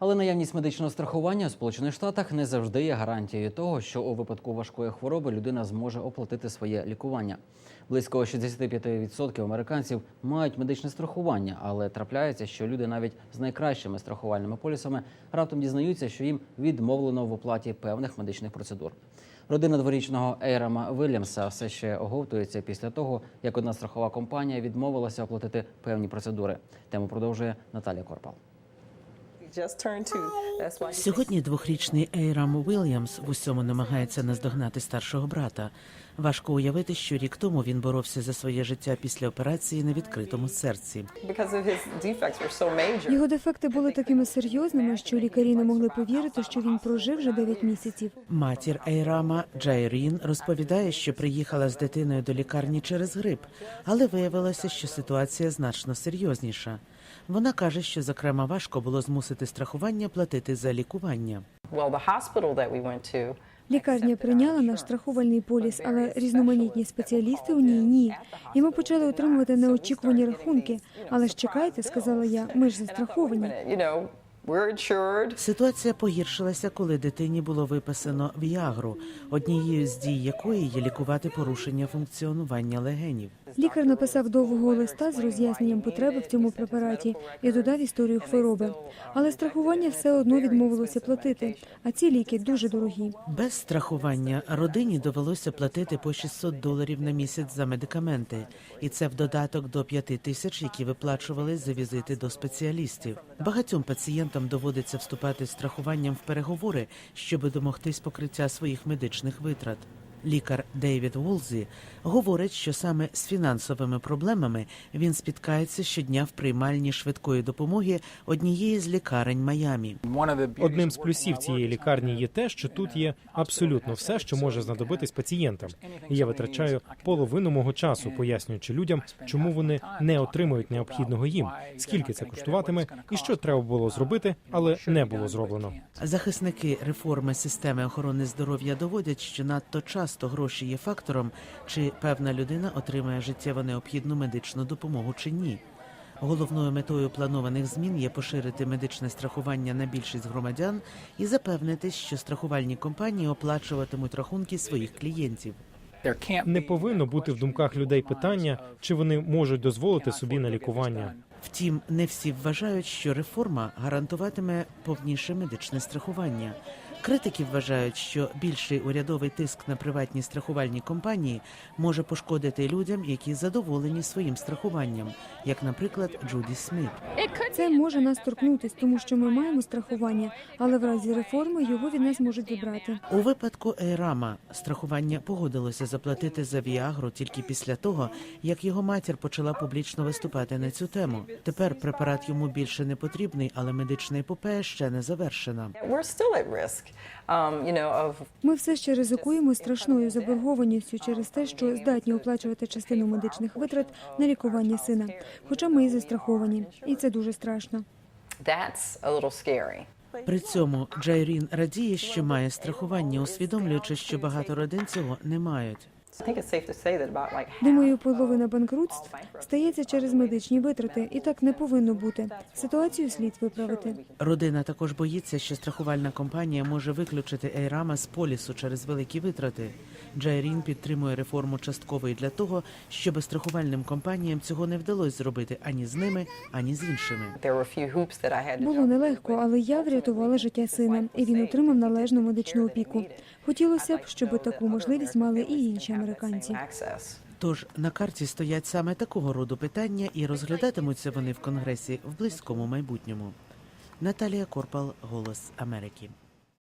Але наявність медичного страхування у Сполучених Штатах не завжди є гарантією того, що у випадку важкої хвороби людина зможе оплатити своє лікування. Близько 65% американців мають медичне страхування, але трапляється, що люди навіть з найкращими страхувальними полісами раптом дізнаються, що їм відмовлено в оплаті певних медичних процедур. Родина дворічного Ейрама Вільямса все ще оговтується після того, як одна страхова компанія відмовилася оплатити певні процедури. Тему продовжує Наталія Корпал. Сьогодні двохрічний Ейрам Уільямс в усьому намагається наздогнати старшого брата. Важко уявити, що рік тому він боровся за своє життя після операції на відкритому серці. Його дефекти були такими серйозними, що лікарі не могли повірити, що він прожив вже 9 місяців. Матір Ейрама Джайрін розповідає, що приїхала з дитиною до лікарні через грип, але виявилося, що ситуація значно серйозніша. Вона каже, що зокрема важко було змусити страхування платити за лікування. Лікарня прийняла наш страхувальний поліс, але різноманітні спеціалісти у ній ні. І ми почали отримувати неочікувані рахунки. Але ж чекайте, сказала я, ми ж застраховані. Ситуація погіршилася, коли дитині було виписано віагру, однією з дій якої є лікувати порушення функціонування легенів. Лікар написав довгого листа з роз'ясненням потреби в цьому препараті і додав історію хвороби. Але страхування все одно відмовилося платити. А ці ліки дуже дорогі. Без страхування родині довелося платити по 600 доларів на місяць за медикаменти, і це в додаток до 5 тисяч, які виплачували за візити до спеціалістів. Багатьом пацієнтам доводиться вступати з страхуванням в переговори, щоб домогтись покриття своїх медичних витрат. Лікар Дейвід Волзі говорить, що саме з фінансовими проблемами він спіткається щодня в приймальні швидкої допомоги однієї з лікарень Майамі. Одним з плюсів цієї лікарні є те, що тут є абсолютно все, що може знадобитись пацієнтам. І я витрачаю половину мого часу, пояснюючи людям, чому вони не отримують необхідного їм, скільки це коштуватиме, і що треба було зробити, але не було зроблено. Захисники реформи системи охорони здоров'я доводять, що надто часто гроші є фактором, чи певна людина отримає життєво необхідну медичну допомогу чи ні. Головною метою планованих змін є поширити медичне страхування на більшість громадян і запевнитись, що страхувальні компанії оплачуватимуть рахунки своїх клієнтів. Не повинно бути в думках людей питання, чи вони можуть дозволити собі на лікування. Втім, не всі вважають, що реформа гарантуватиме повніше медичне страхування. Критики вважають, що більший урядовий тиск на приватні страхувальні компанії може пошкодити людям, які задоволені своїм страхуванням, як, наприклад, Джуді Сміт. Це може нас торкнутись, тому що ми маємо страхування, але в разі реформи його від нас можуть забрати. У випадку Ейрама страхування погодилося заплатити за Віагру тільки після того, як його матір почала публічно виступати на цю тему. Тепер препарат йому більше не потрібний, але медична епопея ще не завершена. Um, Ми все ще ризикуємо страшною заборгованістю через те, що здатні оплачувати частину медичних витрат на лікування сина. Хоча ми і застраховані, і це дуже страшно. При цьому Джайрін радіє, що має страхування, усвідомлюючи, що багато родин цього не мають. I think it's safe to say that about like half Думаю, половина банкрутств стається через медичні витрати, і так не повинно бути. Ситуацію слід виправити. Родина також боїться, що страхувальна компанія може виключити Ейрама з полісу через великі витрати. Джайрін підтримує реформу частково для того, щоб страхувальним компаніям цього не вдалося зробити ані з ними, ані з іншими. Було нелегко, але я врятувала життя сина, і він отримав належну медичну опіку. Хотілося б, щоб таку можливість мали і інші американці. Access. Тож на карті стоять саме такого роду питання, і розглядатимуться вони в конгресі в близькому майбутньому. Наталія Корпал, Голос Америки.